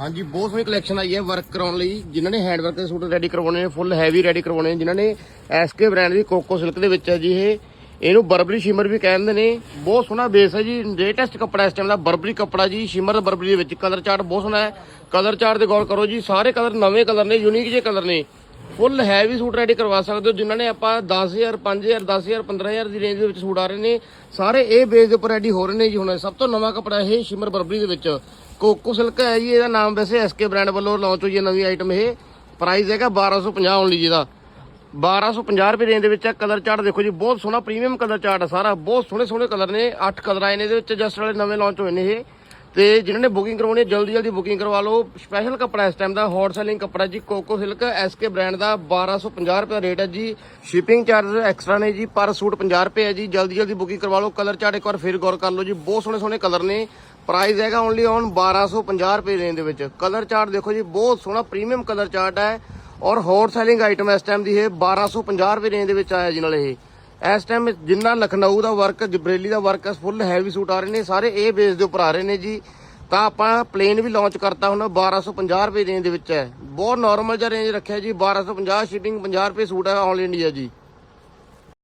ਹਾਂਜੀ, ਬਹੁਤ ਸੋਹਣੀ ਕਲੈਕਸ਼ਨ ਆਈ ਹੈ ਵਰਕ ਕਰਾਉਣ ਲਈ। ਜਿਨ੍ਹਾਂ ਨੇ ਹੈਂਡ ਵਰਕ ਦੇ ਸੂਟ ਰੈਡੀ ਕਰਵਾਉਣੇ ਨੇ ਫੁੱਲ ਹੈਵੀ ਰੈਡੀ ਕਰਵਾਉਣੇ ਨੇ, ਜਿਨ੍ਹਾਂ ਨੇ ਐਸਕੇ ਬ੍ਰਾਂਡ ਦੀ ਕੋਕੋ ਸਿਲਕ ਦੇ ਵਿੱਚ ਹੈ ਜੀ ਇਹ। ਇਹਨੂੰ ਬਰਬਰੀ ਸ਼ਿਮਰ ਵੀ ਕਹਿੰਦੇ ਨੇ। ਬਹੁਤ ਸੋਹਣਾ ਬੇਸ ਹੈ ਜੀ। ਲੇਟੈਸਟ ਕੱਪੜਾ ਇਸ ਟਾਈਮ ਦਾ ਬਰਬਰੀ ਕੱਪੜਾ ਜੀ। ਸ਼ਿਮਰ ਬਰਬਰੀ ਦੇ ਵਿੱਚ ਕਲਰ ਚਾਰਟ ਬਹੁਤ ਸੋਹਣਾ ਹੈ। ਕਲਰ ਚਾਰਟ ਦੇ ਗੌਰ ਕਰੋ ਜੀ, ਸਾਰੇ ਕਲਰ ਨਵੇਂ ਕਲਰ ਨੇ ਯੂਨੀਕ ਜਿਹੇ ਕਲਰ ਨੇ। ਫੁੱਲ ਹੈਵੀ ਸੂਟ ਰੈਡੀ ਕਰਵਾ ਸਕਦੇ ਹੋ, ਜਿਨ੍ਹਾਂ ਨੇ ਆਪਾਂ 10000 5000 10000 15000 ਦੀ ਰੇਂਜ ਦੇ ਵਿੱਚ ਸੂਟ ਆ ਰਹੇ ਨੇ। ਸਾਰੇ ਇਹ ਬੇਸ ਦੇ ਉੱਪਰ ਰੈਡੀ ਹੋ ਰਹੇ ਨੇ ਜੀ ਹੁਣ। ਸਭ ਤੋਂ ਨਵਾਂ ਕੱਪੜਾ ਇਹ ਸ਼ਿਮਰ ਬਰਬਰੀ ਦੇ ਵਿੱਚ। ਕੋਕੋ ਸਿਲਕ ਹੈ ਜੀ, ਇਹਦਾ ਨਾਮ ਵੈਸੇ ਐਸਕੇ ਬ੍ਰਾਂਡ ਵੱਲੋਂ ਲਾਂਚ ਹੋਈ ਹੈ ਨਵੀਂ ਆਈਟਮ ਇਹ। ਪ੍ਰਾਈਸ ਹੈਗਾ 1250 ਓਨਲੀ ਜੀ ਦਾ 1250 ਰੁਪਏ ਰੇਂਜ ਦੇ ਵਿੱਚ ਕਲਰ ਚਾਰਟ ਦੇਖੋ ਜੀ, ਬਹੁਤ ਸੋਹਣਾ ਪ੍ਰੀਮੀਅਮ ਕਲਰ ਚਾਰਟ ਹੈ ਸਾਰਾ। ਬਹੁਤ ਸੋਹਣੇ ਸੋਹਣੇ ਕਲਰ ਨੇ। 8 ਕਲਰ ਆਏ ਨੇ ਇਹਦੇ ਵਿੱਚ ਜਸਟ ਵਾਲੇ ਨਵੇਂ ਲਾਂਚ ਹੋਏ ਨੇ ਇਹ। ਤੇ ਜਿਨ੍ਹਾਂ ਨੇ ਬੁਕਿੰਗ ਕਰਵਾਉਣੀ ਹੈ, ਜਲਦੀ ਜਲਦੀ ਬੁਕਿੰਗ ਕਰਵਾ ਲਓ। ਸਪੈਸ਼ਲ ਕੱਪੜਾ ਇਸ ਟਾਈਮ ਦਾ ਹੌਟ ਸੈਲਿੰਗ ਕੱਪੜਾ ji coco silk SK brand ਦਾ 1250 ਰੁਪਏ ਰੇਟ ਹੈ ਜੀ। ਸ਼ਿਪਿੰਗ ਚਾਰਜ ਐਕਸਟਰਾ ਨੇ ਜੀ, ਪਰ ਸੂਟ 50 ਰੁਪਏ ਹੈ ਜੀ। ਜਲਦੀ ਜਲਦੀ ਬੁਕਿੰਗ ਕਰਵਾ ਲਓ। ਕਲਰ ਚਾਰਟ ਇੱਕ ਵਾਰ ਫਿਰ ਗੌਰ ਕਰ ਲਓ ਜੀ। ਬਹੁਤ ਸੋਹਣੇ ਸੋਹਣੇ ਕਲਰ ਨੇ। ਪ੍ਰਾਈਸ ਹੈਗਾ ਓਨਲੀ ਔਨ 1250 ਰੁਪਏ ਰੇਂਜ ਦੇ ਵਿੱਚ। ਕਲਰ ਚਾਰਟ ਦੇਖੋ ਜੀ, ਬਹੁਤ ਸੋਹਣਾ ਪ੍ਰੀਮੀਅਮ ਕਲਰ ਚਾਰਟ ਹੈ। ਔਰ ਹੌਟ ਸੈਲਿੰਗ ਆਈਟਮ ਇਸ ਟਾਈਮ ਦੀ ਇਹ 1250 ਰੁਪਏ ਰੇਂਜ ਦੇ ਵਿੱਚ ਆਇਆ ਜੀ ਨਾਲ ਇਹ। ਇਸ ਟਾਈਮ ਜਿੰਨਾ ਲਖਨਊ ਦਾ ਵਰਕ ਜਬਰੇਲੀ ਦਾ ਵਰਕ ਫੁੱਲ ਹੈਵੀ ਸੂਟ ਆ ਰਹੇ ਨੇ, ਸਾਰੇ ਇਹ ਬੇਸ ਦੇ ਉੱਪਰ ਆ ਰਹੇ ਨੇ ਜੀ। ਤਾਂ ਆਪਾਂ ਪਲੇਨ ਵੀ ਲਾਂਚ ਕਰਤਾ ਹੁਣ 1250 ਰੁਪਏ ਰੇਂਜ ਦੇ ਵਿੱਚ ਹੈ। ਬਹੁਤ ਨਾਰਮਲ ਜਿਹਾ ਰੇਂਜ ਰੱਖਿਆ ਜੀ 1250 ਸ਼ਿਪਿੰਗ 50 ਰੁਪਏ ਸੂਟ ਹੈ ਆਲ ਇੰਡੀਆ ਜੀ।